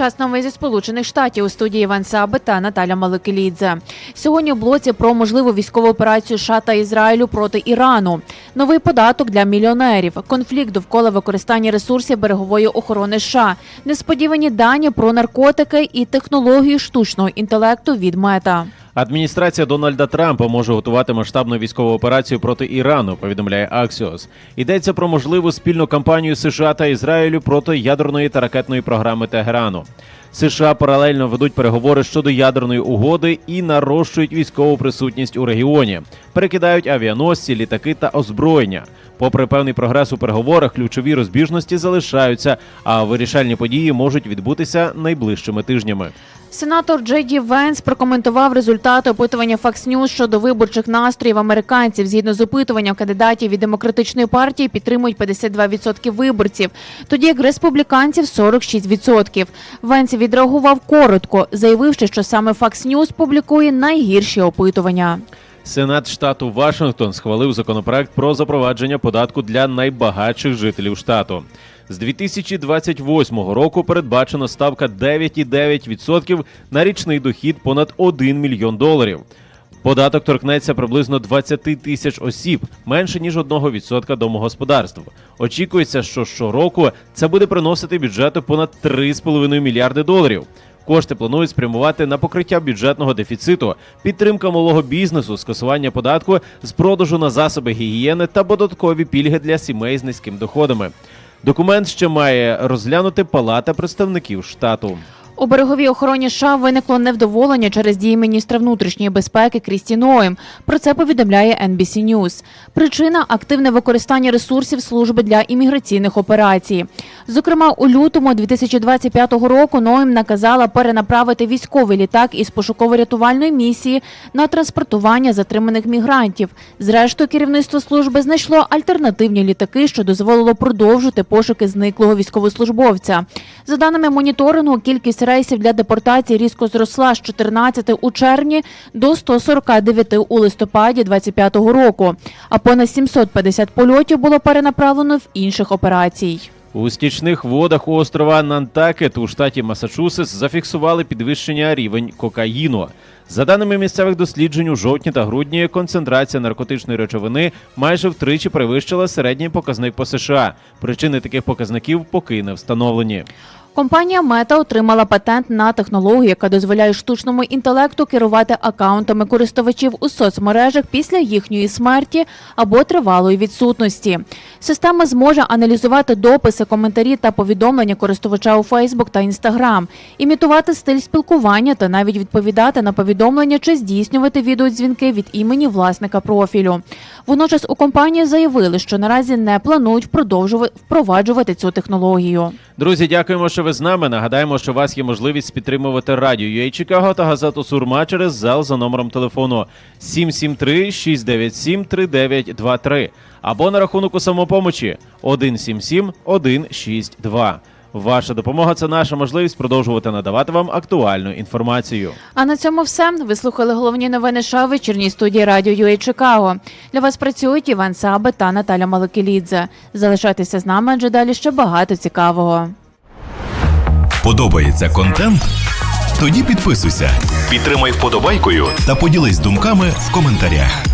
Час новин зі сполучених штатів у студії Іван Саби та Наталя Маликелідзе. Сьогодні у блоці про можливу військову операцію США та Ізраїлю проти Ірану, новий податок для мільйонерів, конфлікт довкола використання ресурсів берегової охорони США, несподівані дані про наркотики і технології штучного інтелекту від мета. Адміністрація Дональда Трампа може готувати масштабну військову операцію проти Ірану. Повідомляє Axios. Йдеться про можливу спільну кампанію США та Ізраїлю проти ядерної та ракетної програми Тегерану. США паралельно ведуть переговори щодо ядерної угоди і нарощують військову присутність у регіоні, перекидають авіаносці, літаки та озброєння. Попри певний прогрес у переговорах, ключові розбіжності залишаються, а вирішальні події можуть відбутися найближчими тижнями. Сенатор Джей Ді Венс прокоментував результати опитування Fox News щодо виборчих настроїв американців. Згідно з опитуванням, кандидатів від демократичної партії підтримують 52% виборців, тоді як республіканців 46%. Венс відреагував коротко, заявивши, що саме Fox News публікує найгірші опитування. Сенат штату Вашингтон схвалив законопроект про запровадження податку для найбагатших жителів штату. З 2028 року передбачена ставка 9,9% на річний дохід понад 1 мільйон доларів. Податок торкнеться приблизно 20 тисяч осіб, менше ніж 1% домогосподарств. Очікується, що щороку це буде приносити бюджету понад 3,5 мільярди доларів. Кошти планують спрямувати на покриття бюджетного дефіциту, підтримка малого бізнесу, скасування податку з продажу на засоби гігієни та додаткові пільги для сімей з низьким доходами. Документ ще має розглянути Палата представників штату. У береговій охороні США виникло невдоволення через дії міністра внутрішньої безпеки Крісті Ноєм. Про це повідомляє NBC News. Причина активне використання ресурсів служби для імміграційних операцій. Зокрема, у лютому 2025 року Ноєм наказала перенаправити військовий літак із пошуково-рятувальної місії на транспортування затриманих мігрантів. Зрештою, керівництво служби знайшло альтернативні літаки, що дозволило продовжити пошуки зниклого військовослужбовця. За даними моніторингу, кількість рейсів для депортації різко зросла з 14 у червні до 149 у листопаді 2025 року, а понад 750 польотів було перенаправлено в інших операцій. У стічних водах острова Нантакет у штаті Масачусетс зафіксували підвищення рівень кокаїну. За даними місцевих досліджень, у жовтні та грудні концентрація наркотичної речовини майже втричі перевищила середній показник по США. Причини таких показників поки не встановлені. Компанія Мета отримала патент на технологію, яка дозволяє штучному інтелекту керувати акаунтами користувачів у соцмережах після їхньої смерті або тривалої відсутності. Система зможе аналізувати дописи, коментарі та повідомлення користувача у Facebook та Instagram, імітувати стиль спілкування та навіть відповідати на повідомлення чи здійснювати відеодзвінки від імені власника профілю. Водночас у компанії заявили, що наразі не планують впродовжувати впроваджувати цю технологію. Друзі, дякуємо, що ви з нами. Нагадаємо, що у вас є можливість підтримувати радіо UA Чикаго та газету Сурма через зал за номером телефону 773-697-3923 або на рахунок у самопомочі 177-162. Ваша допомога це наша можливість продовжувати надавати вам актуальну інформацію. А на цьому все. Ви слухали головні новини США в вечірній студії радіо UA Чикаго. Для вас працюють Іван Саби та Наталя Маликелідзе. Залишайтеся з нами, адже далі ще багато цікавого. Подобається контент? Тоді підписуйся, підтримай вподобайкою та поділись думками в коментарях.